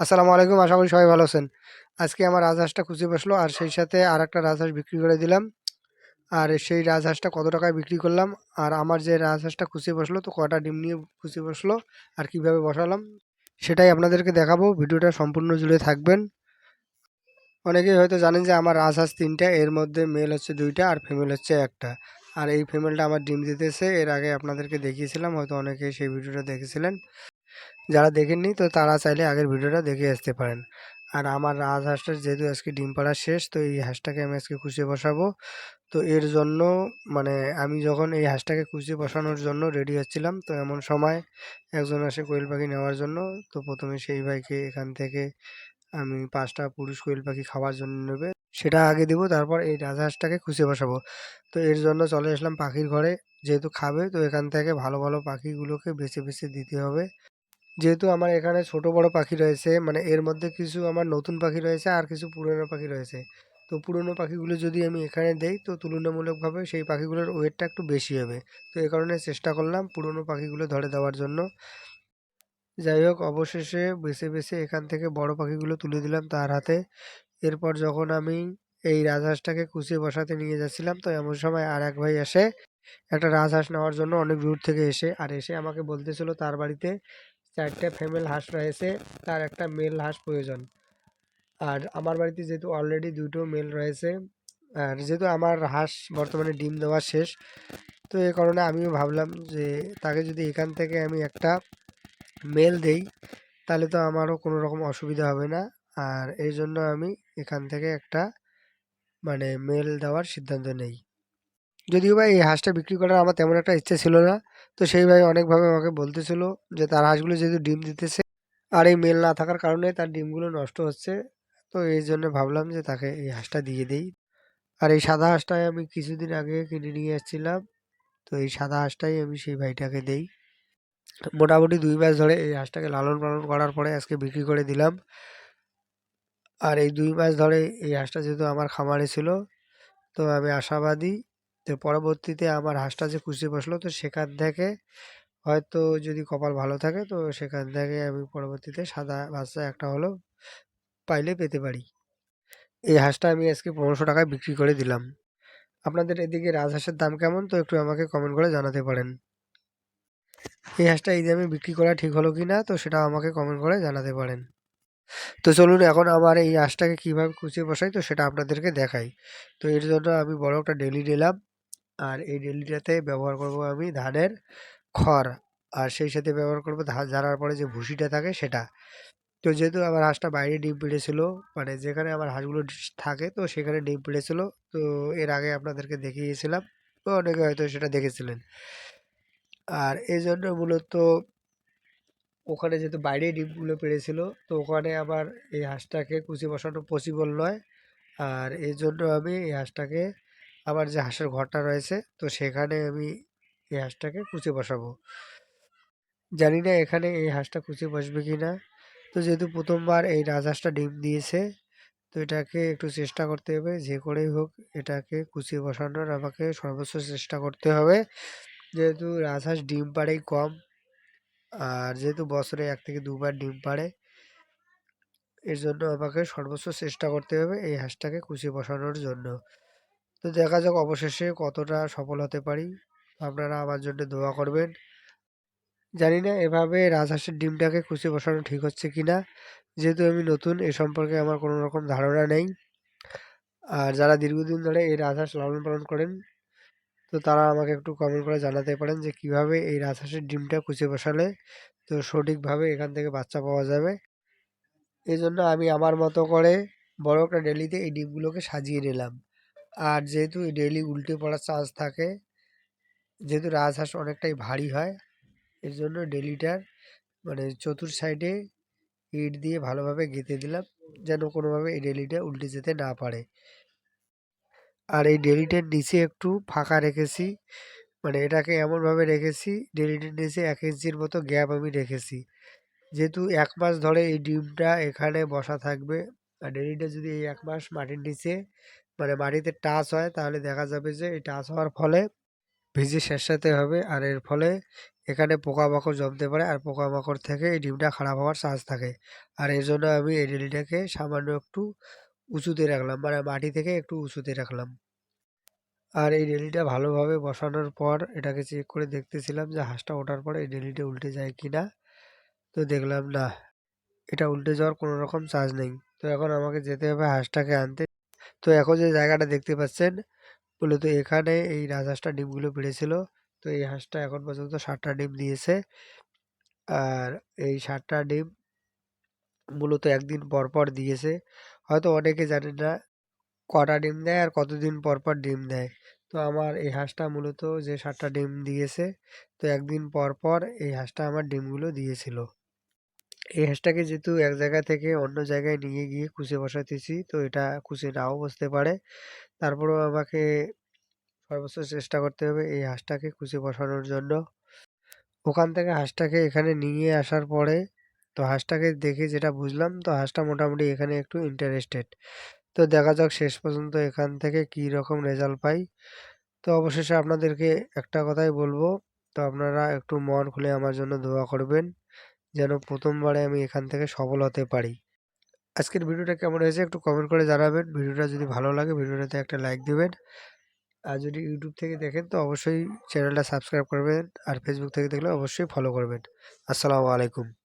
আসসালামু আলাইকুম, আশা করি সবাই ভালো আছেন। আজকে আমার রাজহাঁসটা খুঁজে বসল, আর সেই সাথে আর একটা রাজহাঁস বিক্রি করে দিলাম। আর সেই রাজহাঁসটা কত টাকায় বিক্রি করলাম, আর আমার যে রাজহাঁসটা খুঁজে বসল, তো কটা ডিম নিয়ে খুঁজে বসল, আর কীভাবে বসালাম, সেটাই আপনাদেরকে দেখাবো। ভিডিওটা সম্পূর্ণ জুড়ে থাকবেন। অনেকেই হয়তো জানেন যে আমার রাজহাঁস তিনটা, এর মধ্যে মেল হচ্ছে দুইটা আর ফিমেল হচ্ছে একটা। আর এই ফিমেলটা আমার ডিম দিতেছে, এর আগে আপনাদেরকে দেখিয়েছিলাম, হয়তো অনেকে সেই ভিডিওটা দেখেছিলেন। যারা দেখেননি, তো তারা চাইলে আগের ভিডিওটা দেখে আসতে পারেন। আর আমার রাজ রাজহাঁসটার যেহেতু আজকে ডিম পাড়া শেষ, তো এই হাঁসটাকে আমি আজকে কুচিয়ে বসাবো। তো এর জন্য মানে আমি যখন এই হাঁসটাকে কুচিয়ে বসানোর জন্য রেডি হচ্ছিলাম, তো এমন সময় একজন আসে কোয়েল পাখি নেওয়ার জন্য। তো প্রথমে সেই ভাইকে এখান থেকে আমি পাঁচটা পুরুষ কোয়েল পাখি খাওয়ার জন্য নেবে, সেটা আগে দেবো, তারপর এই রাজহাঁসটাকে খুঁজে বসাবো। তো এর জন্য চলে আসলাম পাখির ঘরে, যেহেতু খাবে, তো এখান থেকে ভালো ভালো পাখিগুলোকে বেছে বেছে দিতে হবে। যেহেতু আমার এখানে ছোট বড় পাখি রয়েছে মানে এর মধ্যে কিছু আমার নতুন পাখি রয়েছে আর কিছু পুরনো পাখি রয়েছে। তো পুরনো পাখিগুলো যদি আমি এখানে দেই, তো তুলনামূলকভাবে সেই পাখিগুলোর ওয়েটটা একটু বেশি হবে। তো এই কারণে চেষ্টা করলাম পুরনো পাখিগুলো ধরে দেওয়ার জন্য। যাই হোক, অবশেষে বেছে বেছে এখান থেকে বড় পাখিগুলো তুলে দিলাম তার হাতে। এরপর যখন আমি এই রাজহাঁসটাকে কুচিয়ে বসাতে নিয়ে যাচ্ছিলাম, তো এমন সময় আর এক ভাই আসে একটা রাজহাঁস নেওয়ার জন্য অনেক দূর থেকে এসে, আর এসে আমাকে বলতেছিল তার বাড়িতে চারটে ফিমেল হাঁস রয়েছে, তার একটা মেল হাঁস প্রয়োজন। আর আমার বাড়িতে যেহেতু অলরেডি দুটো মেল রয়েছে, আর যেহেতু আমার হাঁস বর্তমানে ডিম দেওয়া শেষ, তো এই কারণে আমিও ভাবলাম যে তাকে যদি এখান থেকে আমি একটা মেল দেই, তাহলে তো আমারও কোনো রকম অসুবিধা হবে না। আর এই জন্য আমি এখান থেকে একটা মানে মেল দেওয়ার সিদ্ধান্ত নেই। যদিও বা এই হাঁসটা বিক্রি করার আমার তেমন একটা ইচ্ছে ছিল না। তো সেই ভাই অনেকভাবে আমাকে বলতেছিল যে তার হাঁসগুলো যেহেতু ডিম দিতেছে আর এই মেল না থাকার কারণে তার ডিমগুলো নষ্ট হচ্ছে, তো এই জন্য ভাবলাম যে তাকে এই হাঁসটা দিয়ে দেই। আর এই সাদা হাঁসটাই আমি কিছুদিন আগে কিনে নিয়ে এসেছিলাম তো এই সাদা হাঁসটাই আমি সেই ভাইটাকে দেই। মোটামুটি দুই মাস ধরে এই হাঁসটাকে লালন পালন করার পরে আজকে বিক্রি করে দিলাম। আর এই দুই মাস ধরে এই হাঁসটা যেহেতু আমার খামারে ছিল, তো আমি আশাবাদী তো পরবর্তীতে আমার হাঁসটা যে কুচিয়ে বসল, তো সেখান থেকে হয়তো যদি কপাল ভালো থাকে, তো সেখান থেকে আমি পরবর্তীতে সাদা বাচ্চা একটা হলো পাইলে পেতে পারি। এই হাঁসটা আমি আজকে পনেরোশো টাকায় বিক্রি করে দিলাম। আপনাদের এদিকে রাজহাঁসের দাম কেমন? তো একটু আমাকে কমেন্ট করে জানাতে পারেন। এই হাঁসটা এই দামে বিক্রি করা ঠিক হলো কি না তো সেটা আমাকে কমেন্ট করে জানাতে পারেন। তো চলুন এখন আমার এই হাঁসটাকে কীভাবে কুচিয়ে বসাই, তো সেটা আপনাদেরকে দেখাই। তো এর জন্য আমি বড় একটা ডেলি নিলাম। আর এই ডেলিটাতে ব্যবহার করব আমি ধানের খড়। আর সেই সাথে ব্যবহার করব ধান ঝাড়ার পরে যে ভুসিটা থাকে সেটা। তো যেহেতু আমার হাঁসটা বাইরে ডিম পেড়েছিল মানে যেখানে আমার হাঁসগুলো থাকে তো সেখানে ডিম পেড়েছিল, তো এর আগে আপনাদেরকে দেখিয়েছিলাম, তো অনেকে হয়তো সেটা দেখেছিলেন। আর এই জন্য মূলত ওখানে যেহেতু বাইরে ডিমগুলো পেড়েছিল, তো ওখানে আবার এই হাঁসটাকে কুচি বসানো পসিবল নয়। আর এই জন্য আমি এই হাঁসটাকে আমার যে হাঁসের ঘরটা রয়েছে, তো সেখানে আমি এই হাঁসটাকে কুচে বসাবো। জানি না এখানে এই হাঁসটা কুচে বসবে কি না তো যেহেতু প্রথমবার এই রাজহাঁসটা ডিম দিয়েছে, তো এটাকে একটু চেষ্টা করতে হবে, যে করেই হোক এটাকে কুচিয়ে বসানোর আমাকে সর্বোচ্চ চেষ্টা করতে হবে। যেহেতু রাজহাঁস ডিম পাড়েই কম, আর যেহেতু বছরে এক থেকে দুবার ডিম পাড়ে, এর জন্য আমাকে সর্বোচ্চ চেষ্টা করতে হবে এই হাঁসটাকে কুচিয়ে বসানোর জন্য। তো দেখা যাক অবশেষে কতটা সফল হতে পারি। আপনারা আমার জন্য দোয়া করবেন। জানি না এভাবে রাজহাঁসের ডিমটাকে কুচিয়ে বসানো ঠিক হচ্ছে কি না যেহেতু আমি নতুন, এ সম্পর্কে আমার কোনো রকম ধারণা নেই। আর যারা দীর্ঘদিন ধরে এই রাজহাঁস লালন পালন করেন, তো তারা আমাকে একটু কমেন্ট করে জানাতে পারেন যে কীভাবে এই রাজহাঁসের ডিমটা কুচিয়ে বসালে তো সঠিকভাবে এখান থেকে বাচ্চা পাওয়া যাবে। এই আমি আমার মতো করে বড় একটা ডেলিতে এই ডিমগুলোকে সাজিয়ে নিলাম। আর যেহেতু ডেলি উল্টে পড়ার চান্স থাকে, যেহেতু রাজহাঁস অনেকটাই ভারী হয়, এর জন্য ডেলিটার মানে চতুর সাইডে ইট দিয়ে ভালোভাবে গেঁথে দিলাম, যেন কোনোভাবে এই ডেলিটা উল্টে যেতে না পারে। আর এই ডেলিটার নিচে একটু ফাঁকা রেখেছি মানে এটাকে এমনভাবে রেখেছি ডেলিটার নিচে এক ইঞ্চির মতো গ্যাপ আমি রেখেছি। যেহেতু এক মাস ধরে এই ডিমটা এখানে বসা থাকবে, আর ডেলিটা যদি এই এক মাস মাটির নিচে মানে মাটিতে টাচ হয়, তাহলে দেখা যাবে যে এই টাচ হওয়ার ফলে ভিজিয়ে শেষাতে হবে। আর এর ফলে এখানে পোকামাকড় জমতে পারে আর পোকামাকড় থেকে এই ডিমটা খারাপ হওয়ার চান্স থাকে। আর এই জন্য আমি এই ডেলিটাকে সামান্য একটু উঁচুতে রাখলাম মানে মাটি থেকে একটু উঁচুতে রাখলাম। আর এই ডেলিটা ভালোভাবে বসানোর পর এটাকে চেক করে দেখতেছিলাম যে হাঁসটা ওঠার পরে এই ডেলিটা উল্টে যায় কি না তো দেখলাম, না, এটা উল্টে যাওয়ার কোনো রকম চার্জ নেই। তো এখন আমাকে যেতে হবে হাঁসটাকে আনতে। তো এখন যে জায়গাটা দেখতে পাচ্ছেন, মূলত এখানে এই রাজহাঁসটা ডিমগুলো পেড়েছিল। তো এই হাঁসটা এখন পর্যন্ত ষাটটা ডিম দিয়েছে। আর এই ষাটটা ডিম মূলত একদিন পর পর দিয়েছে। হয়তো অনেকে জানেন না কটা ডিম দেয় আর কতদিন পর পর ডিম দেয়। তো আমার এই হাঁসটা মূলত যে ষাটটা ডিম দিয়েছে, তো একদিন পর পর এই হাঁসটা আমার ডিমগুলো দিয়েছিল। এই হাঁসটাকে যেহেতু এক জায়গা থেকে অন্য জায়গায় নিয়ে গিয়ে কুচে বসাতেছি তো এটা কুচে নাও বসতে পারে। তারপরেও আমাকে সর্বোচ্চ চেষ্টা করতে হবে এই হাঁসটাকে কুচে বসানোর জন্য। ওখান থেকে হাঁসটাকে এখানে নিয়ে আসার পরে, তো হাঁসটাকে দেখে যেটা বুঝলাম, তো হাঁসটা মোটামুটি এখানে একটু ইন্টারেস্টেড তো দেখা যাক শেষ পর্যন্ত এখান থেকে কী রকম রেজাল্ট পাই। তো অবশেষে আপনাদেরকে একটা কথাই বলব, তো আপনারা একটু মন খুলে আমার জন্য দোয়া করবেন। যেন প্রথমবারে আমি এখান থেকে সফল হতে পারি। আজকের ভিডিওটা কেমন হয়েছে একটু কমেন্ট করে জানাবেন। ভিডিওটা যদি ভালো লাগে, ভিডিওটাতে একটা লাইক দেবেন। আর যদি ইউটিউব থেকে দেখেন, তো অবশ্যই চ্যানেলটা সাবস্ক্রাইব করবেন। আর ফেসবুক থেকে দেখলে অবশ্যই ফলো করবেন। আসসালামু আলাইকুম।